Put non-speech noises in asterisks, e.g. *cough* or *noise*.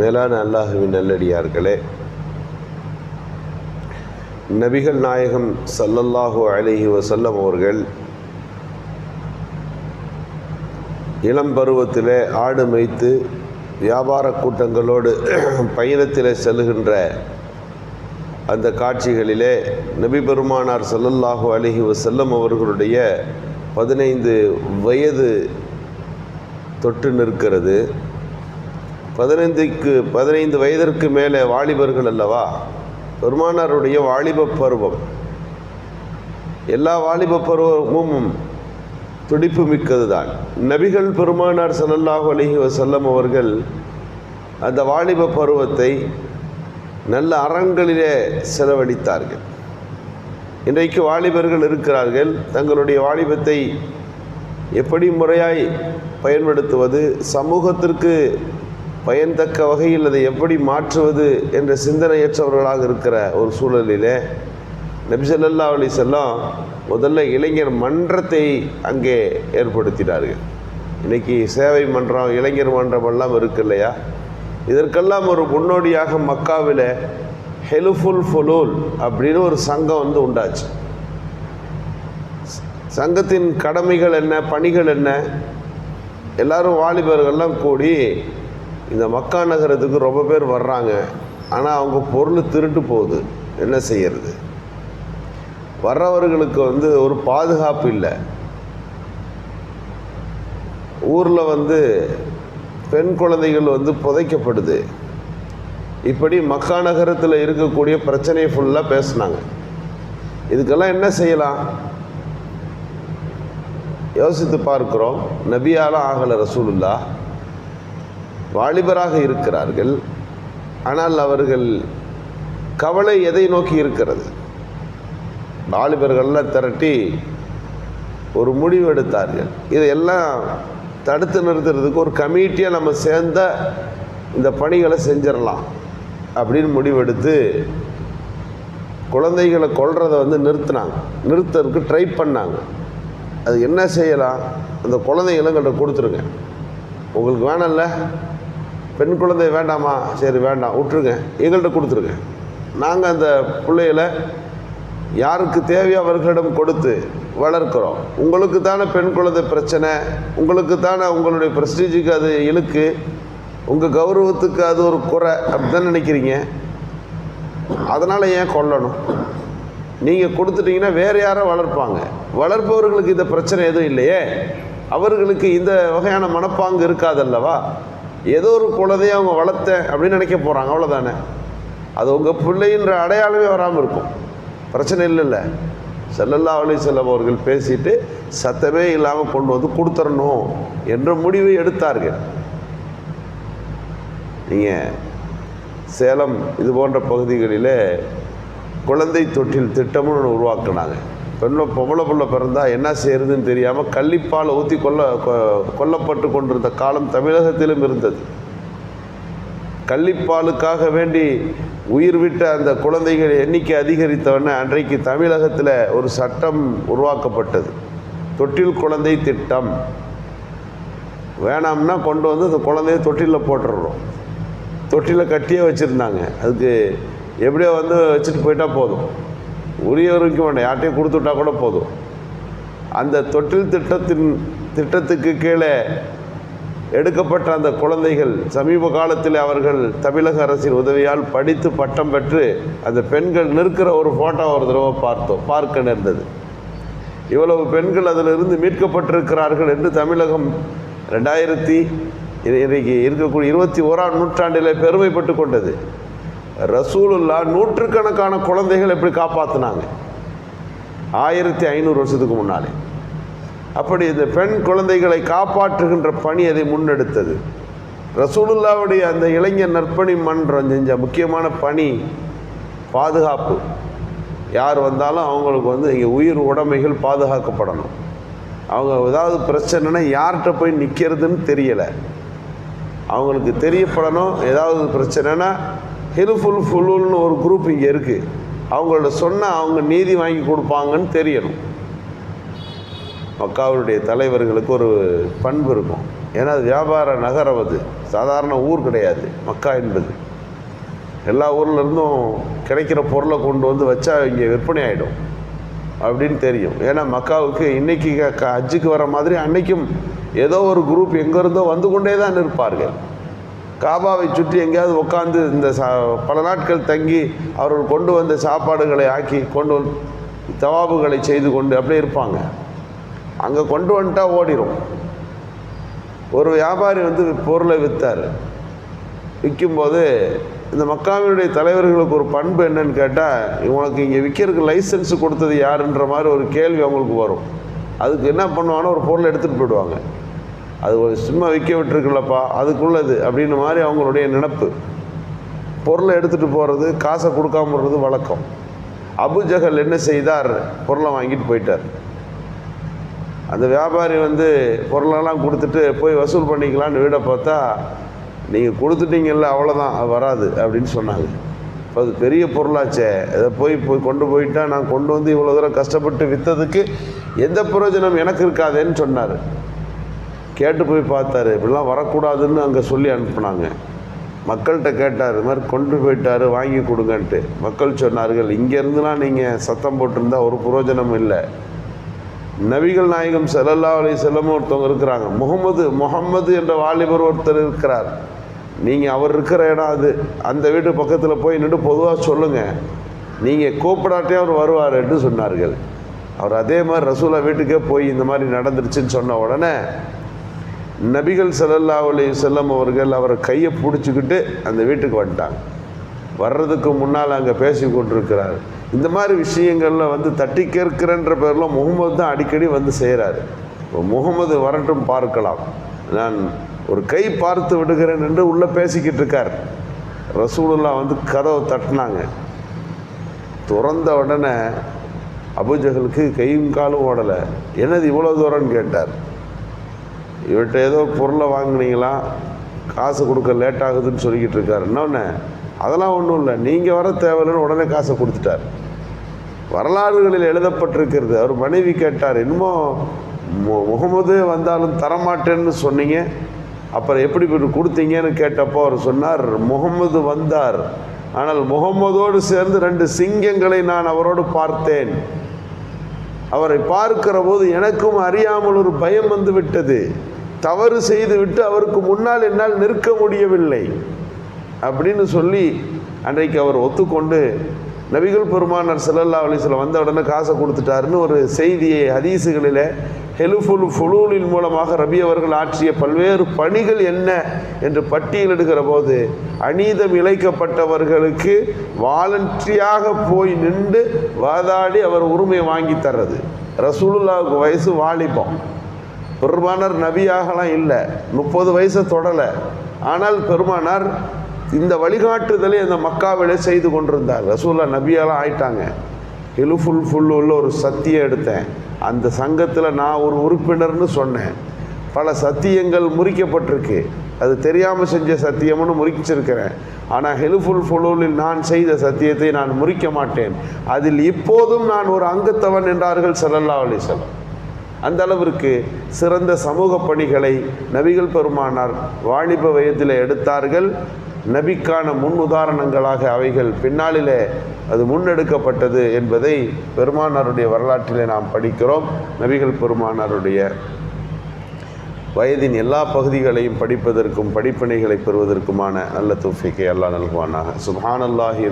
மேலான அல்லாஹுவின் நல்லடியார்களே நபிகள் நாயகம் சல்லல்லாஹு அலஹி வசல்லம் அவர்கள் இளம் பருவத்திலே ஆடு மேய்த்து வியாபார கூட்டங்களோடு *clears throat* பயணத்திலே செல்கின்ற அந்த காட்சிகளிலே நபி பெருமானார் சல்லல்லாஹு அலஹி வசல்லம் அவர்களுடைய பதினைந்து வயது தொட்டு நிற்கிறது. பதினைந்துக்கு பதினைந்து வயதிற்கு மேலே வாலிபர்கள் அல்லவா? பெருமானாருடைய வாலிப பருவம். எல்லா வாலிப பருவமும் துடிப்பு மிக்கது தான் நபிகள் பெருமானார் சல்லல்லாஹு அலைஹி வசல்லம் அவர்கள் அந்த வாலிப பருவத்தை நல்ல அறங்களிலே செலவழித்தார்கள். இன்றைக்கு வாலிபர்கள் இருக்கிறார்கள். தங்களுடைய வாலிபத்தை எப்படி முறையாய் பயன்படுத்துவது? சமூகத்திற்கு பயன்தக்க வகையில் அதை எப்படி மாற்றுவது என்ற சிந்தனையற்றவர்களாக இருக்கிற ஒரு சூழலிலே நபிசல்லா அலி செல்லம் முதல்ல இளைஞர் மன்றத்தை அங்கே ஏற்படுத்தினார்கள். இன்றைக்கி சேவை மன்றம் இளைஞர் மன்றம் எல்லாம் இருக்கு இல்லையா? இதற்கெல்லாம் ஒரு முன்னோடியாக மக்காவில் ஹெலுஃபுல் ஃபுலூல் அப்படின்னு ஒரு சங்கம் வந்து உண்டாச்சு. சங்கத்தின் கடமைகள் என்ன பணிகள் என்ன? எல்லாரும் வாலிபர்கள்லாம் கூடி இந்த மக்கா நகரத்துக்கு ரொம்ப பேர் வர்றாங்க. ஆனால் அவங்க பொருள் திருட்டு போகுது. என்ன செய்யறது? வர்றவர்களுக்கு வந்து ஒரு பாதுகாப்பு இல்லை. ஊரில் வந்து பெண் குழந்தைகள் வந்து புதைக்கப்படுது. இப்படி மக்கா நகரத்தில் இருக்கக்கூடிய பிரச்சனையை ஃபுல்லாக பேசுனாங்க. இதுக்கெல்லாம் என்ன செய்யலாம்? யோசித்து பார்க்குறோம். நபியாலாம் ஆகலை ரசூலுல்லா வாலிபராக இருக்கிறார்கள். ஆனால் அவர்கள் கவலை எதை நோக்கி இருக்கிறது? வாலிபர்கள்லாம் திரட்டி ஒரு முடிவு எடுத்தார்கள். இதையெல்லாம் தடுத்து நிறுத்துறதுக்கு ஒரு கமிட்டியாக நம்ம சேர்ந்த இந்த பணிகளை செஞ்சிடலாம் அப்படின்னு முடிவெடுத்து குழந்தைகளை கொல்றதை வந்து நிறுத்தினாங்க. நிறுத்துறதுக்கு ட்ரை பண்ணாங்க. அது என்ன செய்யலாம்? அந்த குழந்தைகளும் எங்கள்கிட்ட கொடுத்துருங்க. உங்களுக்கு வேணாம்ல? பெண் குழந்தை வேண்டாமா? சரி வேண்டாம். விட்டுருங்க. எங்கள்கிட்ட கொடுத்துருங்க. நாங்கள் அந்த பிள்ளைகளை யாருக்கு தேவையோ அவர்களிடம் கொடுத்து வளர்க்குறோம். உங்களுக்கு தானே பெண் குழந்தை பிரச்சனை. உங்களுக்கு தானே உங்களுடைய ப்ரெஸ்டீஜுக்கு அது இழுக்கு. உங்கள் கௌரவத்துக்கு அது ஒரு குறை அப்படிதான் நினைக்கிறீங்க. அதனால் ஏன் கொல்லணும்? நீங்கள் கொடுத்துட்டீங்கன்னா வேறு யாரோ வளர்ப்பாங்க. வளர்ப்பவர்களுக்கு இந்த பிரச்சனை எதுவும் இல்லையே. அவர்களுக்கு இந்த வகையான மனப்பாங்கு இருக்காதல்லவா ஏதோ ஒரு குழந்தைய அவங்க வளர்த்தேன் அப்படின்னு நினைக்க போகிறாங்க அவ்வளோதானே அது உங்கள் பிள்ளைன்ற அடையாளமே வராமல் இருக்கும். பிரச்சனை இல்லைல்ல. செல்லல்லா அலி செல்லம் அவர்கள் பேசிட்டு சத்தமே இல்லாமல் கொண்டு வந்து கொடுத்துடணும் என்ற முடிவை எடுத்தார்கள். நீங்கள் சேலம் இது போன்ற பகுதிகளில் குழந்தை தொட்டில் திட்டம்னு ஒன்று உருவாக்குனாங்க. பெண்ணை பொம்பளை பிள்ளை பிறந்தா என்ன செய்யறதுன்னு தெரியாமல் கள்ளிப்பால் ஊற்றி கொல்ல கொ- கொல்லப்பட்டு கொண்டிருந்த காலம் தமிழகத்திலும் இருந்தது. கள்ளிப்பாலுக்காக வேண்டி உயிர் விட்ட அந்த குழந்தைகள் எண்ணிக்கை அதிகரித்தவொடனே அன்றைக்கு தமிழகத்தில் ஒரு சட்டம் உருவாக்கப்பட்டது. தொட்டில் குழந்தை திட்டம். வேணாம்னா கொண்டு வந்து அந்த குழந்தைய தொட்டிலில் போட்டுடுறோம் தொட்டிலில் கட்டியே வச்சுருந்தாங்க. அதுக்கு எப்படியோ வந்து வச்சுட்டு போயிட்டால் போதும். உரியவருக்கு வேண்டாம் யார்ட்டையும் கொடுத்துட்டா கூட போதும். அந்த தொட்டில் திட்டத்தின் திட்டத்துக்கு கீழே எடுக்கப்பட்ட அந்த குழந்தைகள் சமீப காலத்தில் அவர்கள் தமிழக அரசின் உதவியால் படித்து பட்டம் பெற்று அந்த பெண்கள் நிற்கிற ஒரு ஃபோட்டோ ஒரு தடவை பார்த்தோம் பார்க்க நேர்ந்தது. இவ்வளவு பெண்கள் அதிலிருந்து மீட்கப்பட்டிருக்கிறார்கள் என்று தமிழகம் ரெண்டாயிரத்தி இன்றைக்கு இருக்கக்கூடிய இருபத்தி ஓராம் நூற்றாண்டிலே பெருமைப்பட்டு கொண்டது. ரசூலுல்லா நூற்றுக்கணக்கான குழந்தைகள் எப்படி காப்பாற்றினாங்க ஆயிரத்தி ஐநூறு வருஷத்துக்கு முன்னாலே. அப்படி இந்த பெண் குழந்தைகளை காப்பாற்றுகின்ற பணி அதை முன்னெடுத்தது. ரசூலுல்லாவுடைய அந்த இளைஞர் நற்பணி மன்றம் செஞ்ச முக்கியமான பணி பாதுகாப்பு. யார் வந்தாலும் அவங்களுக்கு வந்து இங்கே உயிர் உடைமைகள் பாதுகாக்கப்படணும். அவங்க ஏதாவது பிரச்சனைனா யார்கிட்ட போய் நிற்கிறதுன்னு தெரியலை. அவங்களுக்கு தெரியப்படணும். ஏதாவது பிரச்சனைனா ஹெல்ப்ஃபுல் ஃபுல்லுன்னு ஒரு குரூப் இங்கே இருக்குது அவங்கள்ட்ட சொன்னால் அவங்க நீதி வாங்கி கொடுப்பாங்கன்னு தெரியணும். மக்காவுடைய தலைவர்களுக்கு ஒரு பண்பு இருக்கும். ஏன்னா அது வியாபார நகரம் அது. சாதாரண ஊர் கிடையாது. மக்கா என்பது. எல்லா ஊர்லேருந்தும் கிடைக்கிற பொருளை கொண்டு வந்து வச்சா இங்கே விற்பனை ஆகிடும் அப்படின்னு தெரியும். ஏன்னா மக்காவுக்கு இன்றைக்கி க- க- ஹஜ்ஜுக்கு வர மாதிரி அன்னைக்கும் ஏதோ ஒரு குரூப் எங்கேருந்தோ வந்து கொண்டே தான் இருப்பார்கள் காபாவை சுற்றி எங்கேயாவது உட்காந்து இந்த சா பல நாட்கள் தங்கி அவர்கள் கொண்டு வந்த சாப்பாடுகளை ஆக்கி கொண்டு வந்து தவாபுகளை செய்து கொண்டு அப்படியே இருப்பாங்க. அங்கே கொண்டு வந்துட்டா ஓடிரும். ஒரு வியாபாரி வந்து பொருளை விற்றார் விற்கும்போது இந்த மக்காவினுடைய தலைவர்களுக்கு ஒரு பண்பு என்னன்னு கேட்டால் உனக்கு இங்கே விற்கிறதுக்கு லைசன்ஸ் கொடுத்தது யாருன்ற மாதிரி ஒரு கேள்வி அவங்களுக்கு வரும். அதுக்கு என்ன பண்ணுவாங்கன்னா ஒரு பொருளை எடுத்துகிட்டு போயிடுவாங்க. அது ஒரு சும்மா விற்க விட்டுருக்குல்லப்பா அதுக்குள்ளது அப்படின்னு மாதிரி அவங்களுடைய நினப்பு. பொருளை எடுத்துகிட்டு போகிறது காசை கொடுக்காம விடுறது வழக்கம். அபுஜகல் என்ன செய்தார்? பொருளை வாங்கிட்டு போயிட்டார். அந்த வியாபாரி வந்து பொருளெல்லாம் கொடுத்துட்டு போய் வசூல் பண்ணிக்கலான்னு வீடை பார்த்தா நீங்கள் கொடுத்துட்டீங்கல்ல அவ்வளோதான் அது வராது அப்படின்னு சொன்னாங்க. இப்போ அது பெரிய பொருளாச்சே இதை போய் போய் கொண்டு போயிட்டா நான் கொண்டு வந்து இவ்வளோ தூரம் கஷ்டப்பட்டு விற்றதுக்கு எந்த பிரயோஜனம் எனக்கு இருக்காதேன்னு சொன்னார். கேட்டு போய் பார்த்தாரு. இப்படிலாம் வரக்கூடாதுன்னு அங்கே சொல்லி அனுப்புனாங்க. மக்கள்கிட்ட கேட்டார் இது மாதிரி கொண்டு போயிட்டாரு வாங்கி கொடுங்கன்ட்டு. மக்கள் சொன்னார்கள் இங்கேருந்துலாம் நீங்கள் சத்தம் போட்டிருந்தா ஒரு பிரயோஜனம் இல்லை. நபிகள் நாயகம் செல்லல்லா அலி செல்லமும் ஒருத்தவங்க இருக்கிறாங்க. முகமது முகம்மது என்ற வாலிபர் ஒருத்தர் இருக்கிறார். நீங்கள் அவர் இருக்கிற இடம் அது. அந்த வீட்டு பக்கத்தில் போய் நின்று பொதுவாக சொல்லுங்கள் நீங்கள் கூப்பிடாட்டே அவர் வருவார் என்று சொன்னார்கள். அவர் அதே மாதிரி ரசூலா வீட்டுக்கே போய் இந்த மாதிரி நடந்துருச்சுன்னு சொன்ன உடனே நபிகள் சல்லல்லா அலி செல்லம் அவர்கள் அவரை கையை பிடிச்சிக்கிட்டு அந்த வீட்டுக்கு வந்துட்டாங்க. வர்றதுக்கு முன்னால் அங்கே பேசி கொண்டிருக்கிறார். இந்த மாதிரி விஷயங்களில் வந்து தட்டி கேட்கிறன்ற பேரில் முகமது தான் அடிக்கடி வந்து செய்கிறாரு இப்போ முகமது வரட்டும் பார்க்கலாம். நான் ஒரு கை பார்த்து விடுகிறேன் என்று உள்ளே பேசிக்கிட்டு இருக்கார். ரசூலுல்லா வந்து கதவை தட்டினாங்க. திறந்த உடனே அபுஜகலுக்கு கையும் காலும் ஓடலை. என்னது இவ்வளோ தூரம்னு கேட்டார். இவர்கிட்ட ஏதோ பொருளை வாங்கினீங்களா? காசு கொடுக்க லேட் ஆகுதுன்னு சொல்லிக்கிட்டு இருக்காரு. இன்னொன்று அதெல்லாம் ஒன்றும் இல்லை. நீங்கள் வர தேவையில்லைன்னு உடனே காசை கொடுத்துட்டார். வரலாறுகளில் எழுதப்பட்டிருக்கிறது. அவர் மனைவி கேட்டார் இன்னமும் மு- முகமது வந்தாலும் தரமாட்டேன்னு சொன்னீங்க. அப்புறம் எப்படி இப்படி கொடுத்தீங்கன்னு கேட்டப்போ அவர் சொன்னார் முகமது வந்தார். ஆனால் முகமதோடு சேர்ந்து ரெண்டு சிங்கங்களை நான் அவரோடு பார்த்தேன். அவரை பார்க்கிற போது எனக்கும் அறியாமல் ஒரு பயம் வந்து விட்டது. தவறு செய்துவிட்டு அவருக்கு முன்னால் என்னால் நிற்க முடியவில்லை. அப்படின்னு சொல்லி அன்றைக்கு அவர் ஒத்துக்கொண்டு நபிகள் பெருமானார் சிலல்லா அலிஸ்ல வந்த உடனே காசை கொடுத்துட்டாருன்னு ஒரு செய்தியை ஹதீசுகளில் ஹெலுஃபுல் ஃபுலூலின் மூலமாக ரபி அவர்கள் ஆற்றிய பல்வேறு பணிகள் என்ன என்று பட்டியலிடுகிற போது அநீதம் இழைக்கப்பட்டவர்களுக்கு வாலண்டரியாக போய் நின்று வாதாடி அவர் உரிமை வாங்கி தர்றது. ரசூலுல்லாவுக்கு வயசு வாலிபம். பெருமானார் நபியாகலாம் இல்லை. முப்பது வயசை தொடலை. ஆனால் பெருமானார் இந்த வழிகாட்டுதலை அந்த மக்காவிலே செய்து கொண்டிருந்தார். ரசூல்லா நபியாலாம் ஆயிட்டாங்க. இலுஃபுல் ஃபுல்லுள்ள ஒரு சத்தியம் எடுத்தேன். அந்த சங்கத்தில் நான் ஒரு உறுப்பினர்னு சொன்னேன். பல சத்தியங்கள் முறிக்கப்பட்டிருக்கு. அது தெரியாமல் செஞ்ச சத்தியம்னு முறிச்சிருக்கிறேன். ஆனால் ஹெல்ப்ஃபுல் ஃபுலூலில் நான் செய்த சத்தியத்தை நான் முறிக்க மாட்டேன். அதில் இப்போதும் நான் ஒரு அங்கத்தவன் என்றார்கள் ஸல்லல்லாஹு அலைஹி வஸல்லம். அந்த அளவிற்கு சிறந்த சமூக பணிகளை நபிகள் பெருமானார் வாலிப வயதில் எடுத்தார்கள். நபிக்கான முன் உதாரணங்களாக அவைகள் பின்னாளிலே அது முன்னெடுக்கப்பட்டது என்பதை பெருமானாருடைய வரலாற்றிலே நாம் படிக்கிறோம். நபிகள் பெருமானாருடைய வயதின் எல்லா பகுதிகளையும் படிப்பதற்கும் படிப்பினைகளை பெறுவதற்குமான நல்ல தூஃபிக்கை அல்லா நல்குவானாக. சுப்ஹானல்லாஹி